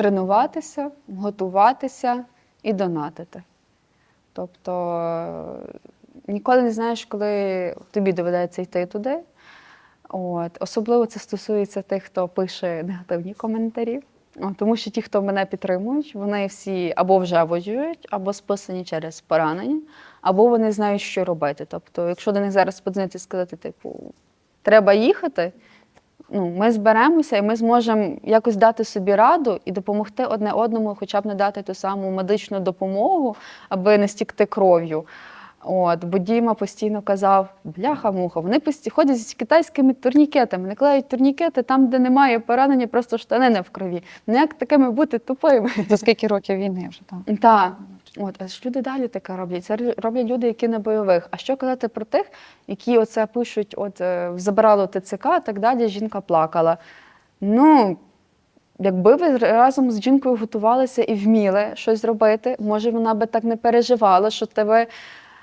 тренуватися, готуватися і донатити. Тобто е, ніколи не знаєш, коли тобі доведеться йти туди. От. Особливо це стосується тих, хто пише негативні коментарі. Тому що ті, хто мене підтримують, вони всі або вже воюють, або списані через поранення, або вони знають, що робити. Тобто, якщо до них зараз подзвонити і сказати, типу, треба їхати, ну, ми зберемося і ми зможемо якось дати собі раду і допомогти одне одному, хоча б не дати ту саму медичну допомогу, аби не стікти кров'ю. От, бо Діма постійно казав: бляха-муха, вони пості ходять з китайськими турнікетами, не клеють турнікети там, де немає поранення, просто штани не в крові. Ну як такими бути тупими? За скільки років війни вже там? Так. От, а ж люди далі таке роблять. Це роблять люди, які на бойових. А що казати про тих, які оце пишуть, от е, забрало ТЦК, так далі, жінка плакала. Ну, якби ви разом з жінкою готувалися і вміли щось зробити, може вона би так не переживала, що тебе.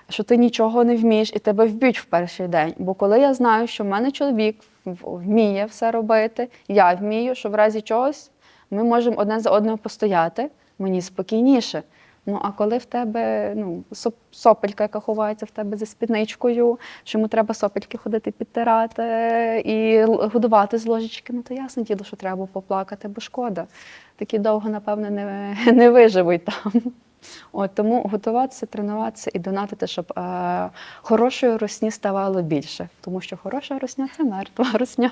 Що ти нічого не вмієш і тебе вб'ють в перший день. Бо коли я знаю, що в мене чоловік вміє все робити, я вмію, що в разі чогось ми можемо одне за одним постояти, мені спокійніше. Ну а коли в тебе ну, сопелька, яка ховається в тебе за спідничкою, що йому треба сопельки ходити підтирати і годувати з ложечки, ну то ясне діло, що треба поплакати, бо шкода. Такі довго, напевно, не, не виживуть там. От, тому готуватися, тренуватися і донатити, щоб е, хорошої росні ставало більше. Тому що хороша росня це мертва росня.